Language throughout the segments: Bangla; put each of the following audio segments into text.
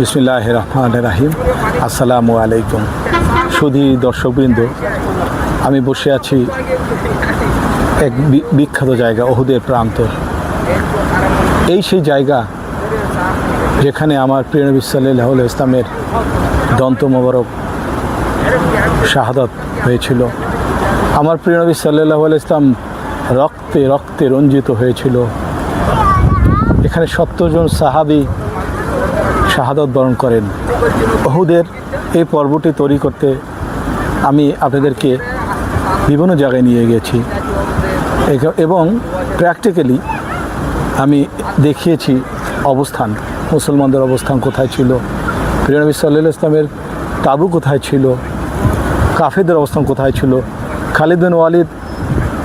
বিসমিল্লাহ রহমান রাহিম আসসালামু আলাইকুম। সুধী দর্শকবৃন্দ, আমি বসে আছি এক বিখ্যাত জায়গা, ওহুদের প্রান্তর। এই সেই জায়গা যেখানে আমার প্রিয় নবী সাল্লাহ ইসলামের দন্ত মোবারক, শাহাদত হয়েছিল। আমার প্রিয় নবী সাল্লাহ ইসলাম রক্তে রক্তে রঞ্জিত হয়েছিল। এখানে সত্তরজন সাহাবি শাহাদত বরণ করেন। বহুদের এই পর্বটি তৈরি করতে আমি আপনাদেরকে বিভিন্ন জায়গায় নিয়ে গেছি। এবং প্র্যাকটিক্যালি আমি দেখিয়েছি অবস্থান, মুসলমানদের অবস্থান কোথায় ছিল প্রিয়নবী সাল্লাহ ইসলামের তাবু কোথায় ছিল, কাফেরদের অবস্থান কোথায় ছিল। খালিদ বিন ওয়ালিদ,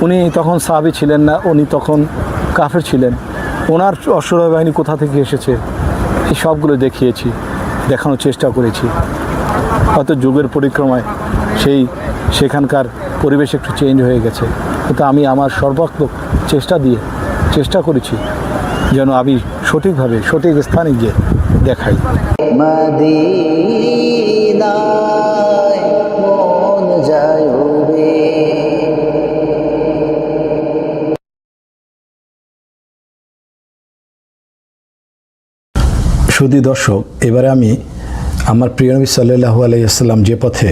উনি তখন সাহাবি ছিলেন না, উনি তখন কাফের ছিলেন। ওনার অশ্বরয় বাহিনী কোথা থেকে এসেছে? সবগুলো দেখিয়েছি, দেখানোর চেষ্টা করেছি। হয়তো যুগের পরিক্রমায় সেই সেখানকার পরিবেশ একটু চেঞ্জ হয়ে গেছে। কিন্তু আমি আমার সর্বাত্মক চেষ্টা দিয়ে চেষ্টা করেছি যেন আমি সঠিকভাবে, সঠিক স্থানে গিয়ে দেখাই। মদিনায় সুদী দর্শক, এবারে আমি আমার প্রিয় নবী সাল্লু আলাইসাল্লাম যে পথে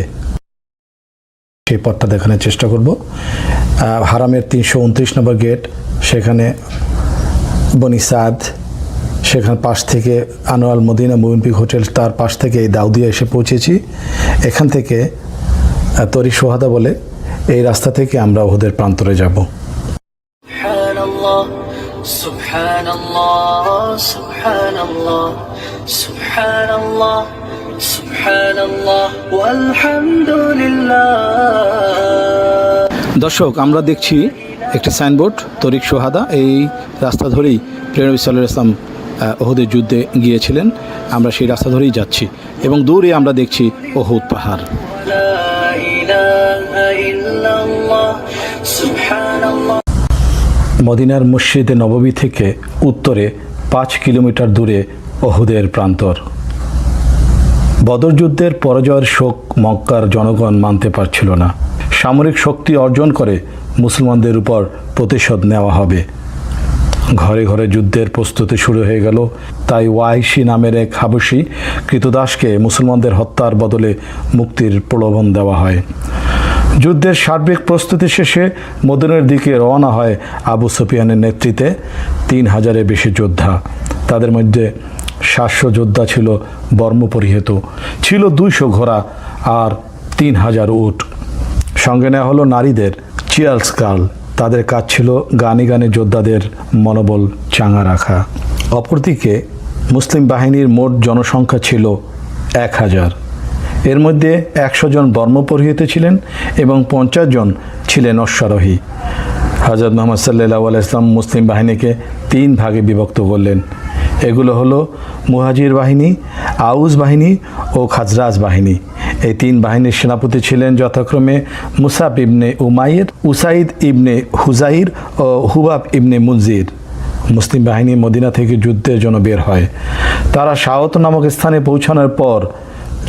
সেই পথটা দেখানোর চেষ্টা করব। হারামের তিনশো উনত্রিশ নম্বর গেট, সেখানে বনি সাদ, সেখান পাশ থেকে আনোয়াল মদিনা মুমিনপিক হোটেল, তার পাশ থেকে এই দাউদিয়া এসে পৌঁছেছি। এখান থেকে তরি সোহাদা বলে, এই রাস্তা থেকে আমরা ওদের প্রান্তরে যাব। سبحان الله سبحان الله سبحان الله سبحان الله والحمد لله দর্শক আমরা দেখছি একটি সাইনবোর্ড তরিক সোহাদা এই রাস্তা ধরেই প্রেরণবী সাল্লাহ ইসলাম আহ, ওহুদের যুদ্ধে গিয়েছিলেন আমরা সেই রাস্তা ধরেই যাচ্ছি এবং দূরে আমরা দেখছি ওহুদ পাহাড় لا إله إلا الله سبحان الله মদিনার মসজিদে নববী থেকে উত্তরে পাঁচ কিলোমিটার দূরে ওহুদের প্রান্তর। বদর যুদ্ধের পরাজয়ের শোক মক্কার জনগণ মানতে পারছিল না। সামরিক শক্তি অর্জন করে মুসলমানদের উপর প্রতিশোধ নেওয়া হবে। ঘরে ঘরে যুদ্ধের প্রস্তুতি শুরু হয়ে গেল। তাই ওয়াইশি নামের এক হাবসি কৃতদাসকে মুসলমানদের হত্যার বদলে মুক্তির প্রলোভন দেওয়া হয়। যুদ্ধের সার্বিক প্রস্তুতি শেষে মদিনের দিকে রওনা হয় আবু সুফিয়ানের নেতৃত্বে তিন হাজারের বেশি যোদ্ধা। তাদের মধ্যে সাতশো যোদ্ধা ছিল বর্মপরিহিত। ছিল দুইশো ঘোড়া আর তিন হাজার উট। সঙ্গে নেওয়া হলো নারীদের চিয়ার্স গার্ল তাদের কাজ ছিল গানে গানে যোদ্ধাদের মনোবল চাঙা রাখা। অপরদিকে মুসলিম বাহিনীর মোট জনসংখ্যা ছিল এক হাজার। এর মধ্যে একশো জন বর্মপরিহিত ছিলেন এবং পঞ্চাশ জন ছিলেন অশ্বারোহী। হজরত মোহাম্মদ সাল্লাহ ইসলাম মুসলিম বাহিনীকে তিন ভাগে বিভক্ত করলেন। এগুলো হলো মুহাজির বাহিনী, আউস বাহিনী ও খাজরাজ বাহিনী। এই তিন বাহিনীর সেনাপতি ছিলেন যথাক্রমে Musab ibn Umair Usaid ibn Hujair ও হুবাব ইবনে মুনজির। মুসলিম বাহিনী মদিনা থেকে যুদ্ধের জন্য বের হয়। তারা সাওত নামক স্থানে পৌঁছানোর পর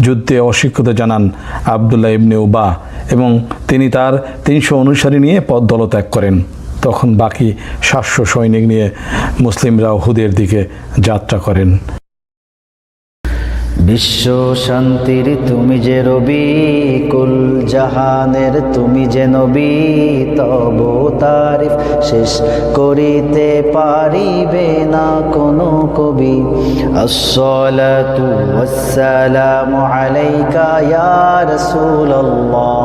যুদ্ধে অস্বীকৃত জানান আবদুল্লাহ ইবনে উবা এবং তিনি তার তিনশো অনুসারী নিয়ে পথ দলত্যাগ করেন। তখন বাকি সাতশো সৈনিক নিয়ে মুসলিমরাও হুদের দিকে যাত্রা করেন। বিশ্ব শান্তির তুমি যে রবি, কুল জাহানের তুমি যে নবী, তব তারিফ শেষ করিতে পারিবে না কোনো কবি। আসসালাতু ওয়াসসালামু আলাইকা ইয়া রাসূলুল্লাহ।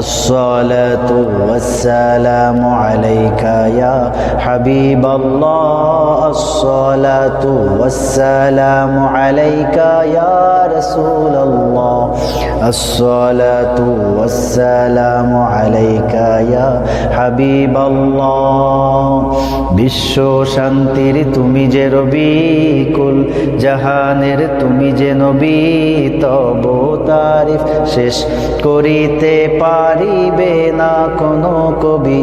আসসালাতু ওয়াসসালামু আলাইকা ইয়া হাবিবাল্লাহ। আসসালাতু ওয়াসসালামু আলাইকা ইয়া রাসূলুল্লাহ, আসসালাতু ওয়াসসালামু আলাইকা ইয়া হাবিবাল্লাহ। বিশ্ব শান্তির তুমি যে রবি কুল জাহানের, তুমি যে নবী তব তারিফ শেষ করিতে পারিবে না কোনো কবি।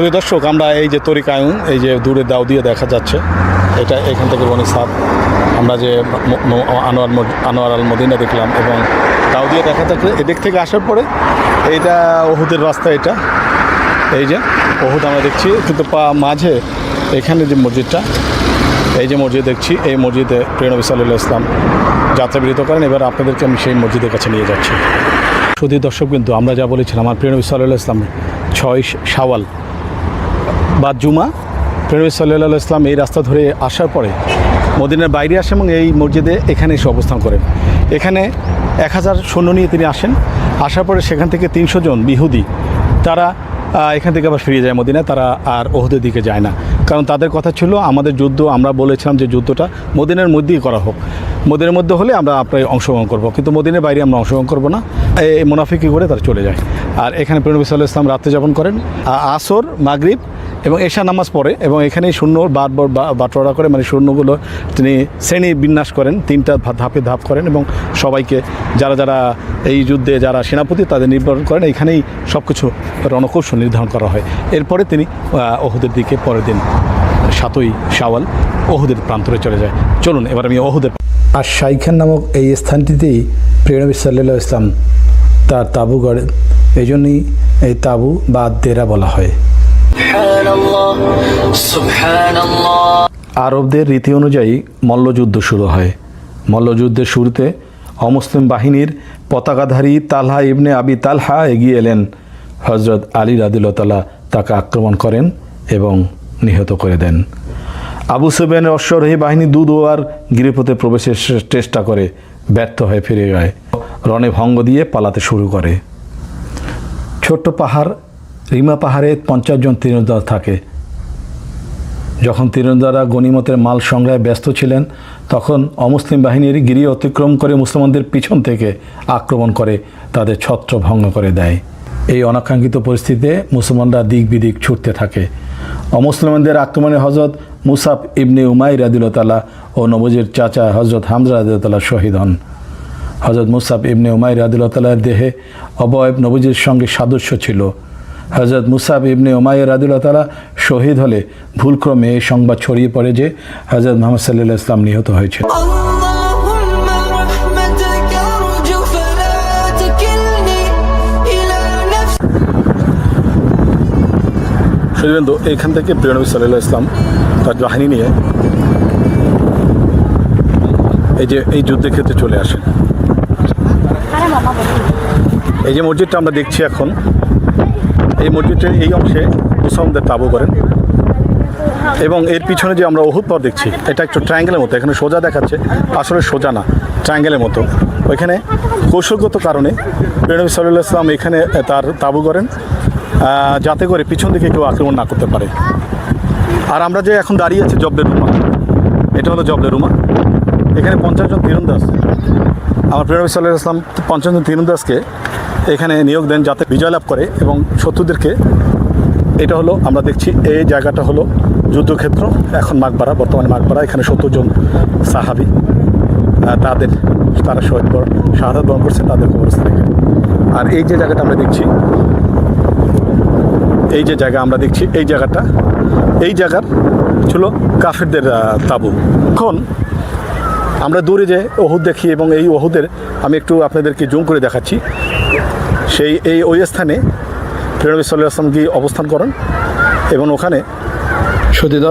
শুধু দর্শক, আমরা এই যে তরিকায়ুন এই যে দূরে দাও দিয়ে দেখা যাচ্ছে, এটা এখান থেকে বনি সাদ, আমরা যে আনোয়ার আনোয়ার আল মদিনা দেখলাম এবং দাও দিয়ে দেখা যাচ্ছে। এদিক থেকে আসার পরে এইটা ওহুদের রাস্তা এটা, এই যে ওহুদ আমরা দেখছি, কিন্তু পা- মাঝে এখানে যে মসজিদটা, এই যে মসজিদ দেখছি, এই মসজিদে প্রিয়নবী সাল্লাহ ইসলাম যাত্রা বিরত করেন। এবার আপনাদেরকে আমি সেই মসজিদের কাছে নিয়ে যাচ্ছি। শুধু দর্শক কিন্তু আমরা যা বলেছিলাম, আমার প্রিয়নবী সাল্লাহ ইসলাম ছয় শাওয়াল বা জুমা। প্রেরবী সাল্লাহ ইসলাম এই রাস্তা ধরে আসার পরে মদিনার বাইরে আসেন এবং এই মসজিদে এখানে এসে অবস্থান করেন। এখানে এক হাজার সৈন্য নিয়ে তিনি আসেন। আসার পরে সেখান থেকে তিনশো জন বিহুদি, তারা এখান থেকে আবার ফিরে যায় মদিনায়। তারা আর ওহদের দিকে যায় না। কারণ তাদের কথা ছিল, আমাদের যুদ্ধ, আমরা বলেছিলাম যে যুদ্ধটা মদিনের মধ্যেই করা হোক। মদিনের মধ্যে হলে আমরা আপনার অংশগ্রহণ করব। কিন্তু মদিনের বাইরে আমরা অংশগ্রহণ করব না। এই মুনাফিকি করে তারা চলে যায়। আর এখানে প্রেরবী সাল্লাহ ইসলাম রাত্রে যাপন করেন। আসর, মাগরিব এবং এশা নামাজ পড়ে এবং এখানেই শূন্য বার বার বাটোয়ারা করে মানে শূন্যগুলো তিনি শ্রেণি বিন্যাস করেন, তিনটা ধাপে ধাপ করেন এবং সবাইকে যারা যারা এই যুদ্ধে যারা সেনাপতি তাদের নির্বাচন করেন, এখানেই সব কিছু রণকৌশল নির্ধারণ করা হয়। এরপরে তিনি ওহুদের দিকে পরের দিন সাতই শাওয়াল ওহুদের প্রান্তরে চলে যায়। চলুন, এবার আমি ওহুদের আর শাইখান নামক এই স্থানটিতেই প্রিয়নবী সাল্লাহ ইসলাম তার তাঁবু গড়েন। এই জন্যই এই তাঁবু বা দেরা বলা হয়। আরবদের রীতি অনুযায়ী মল্লযুদ্ধ শুরু হয়। মল্লযুদ্ধের শুরুতে অমুসলিম বাহিনীর পতাকাধারী তালহা ইবনে আবি তালহা এগিয়ে এলেন। হজরত আলী রাদিলতালা তাকে আক্রমণ করেন এবং নিহত করে দেন। আবু সুবেন অশ্বরোহী বাহিনী দুদুয়ার গৃহপথে প্রবেশের চেষ্টা করে, ব্যর্থ হয়ে ফিরে যায়। রণে ভঙ্গ দিয়ে পালাতে শুরু করে। ছোট্ট পাহাড় রিমা পাহাড়ে পঞ্চাশ জন তীরন্দাজ থাকে। যখন তীরন্দারা গনিমতের মাল সংগ্রহে ব্যস্ত ছিলেন, তখন অমুসলিম বাহিনীর গিরি অতিক্রম করে মুসলমানদের পিছন থেকে আক্রমণ করে তাদের ছত্র ভঙ্গ করে দেয়। এই অনাকাঙ্ক্ষিত পরিস্থিতিতে মুসলমানরা দিক বিদিক ছুটতে থাকে। অমুসলমানদের আক্রমণে হজরত মুসাফ ইবনে উমাই রাদিলতালা ও নবজির চাচা হজরত হামজা রাদিলতালা শহীদ হন। হজরত মুসাফ ইবনে উমাই রাদিলতালার দেহে অবয়ব নবজির সঙ্গে সাদস্য ছিল। হজরত মুসাব ইবনে ওমায় রাদুল্লাহ তালা শহীদ হলে ভুলক্রমে এই সংবাদ ছড়িয়ে পড়ে যে হজরত মোহাম্মদ সাল্লাহ ইসলাম নিহত হয়েছে। শরীরেন্দু এখান থেকে প্রিয়নবী সাল্লাহ ইসলাম তার বাহিনী নিয়ে এই যে এই যুদ্ধের ক্ষেত্রে চলে আসেন। এই যে মসজিদটা আমরা দেখছি এখন এই মসজিদটির এই অংশে মুসলমানদের তাবু করেন। এবং এর পিছনে যে আমরা ওহুদ পর দেখছি, এটা একটু ট্রায়াঙ্গেলের মতো, এখানে সোজা দেখাচ্ছে, আসলে সোজা না ট্রায়াঙ্গেলের মতো। ওইখানে কৌশলগত কারণে প্রেরণবী সাল্লাহ ইসলাম এখানে তার তাবু করেন যাতে করে পিছন দিকে কেউ আক্রমণ না করতে পারে। আর আমরা যে এখন দাঁড়িয়ে আছি জবলের রুমা, এটা হলো জবলের রুমা। এখানে পঞ্চাশ জন তীরন্দাজ। আমার প্রেরণবী সাল্লাহ ইসলাম পঞ্চাশ জন তীরন্দাজকে এখানে নিয়োগ দেন যাতে বিজয় লাভ করে এবং শত্রুদেরকে এটা হলো, আমরা দেখছি এই জায়গাটা হলো যুদ্ধক্ষেত্র। এখন মাগবাড়া বর্তমানে মাগবাড়া এখানে সত্তর জন সাহাবি তাদের, তারা শহীদ শাহাদ বরণ করছে, তাদের কবরস্থান এখানে। আর এই যে জায়গাটা আমরা দেখছি, এই যে জায়গা আমরা দেখছি, এই জায়গাটা, এই জায়গার ছিল কাফেরদের তাঁবু। এখন আমরা দূরে যে ওহুদ দেখি এবং এই ওহুদের, আমি একটু আপনাদেরকে জুম করে দেখাচ্ছি। সেই এই ওই স্থানে প্রেরণবী সাল্লাহ আসলাম গিয়ে অবস্থান করেন? এবং ওখানে সতীদা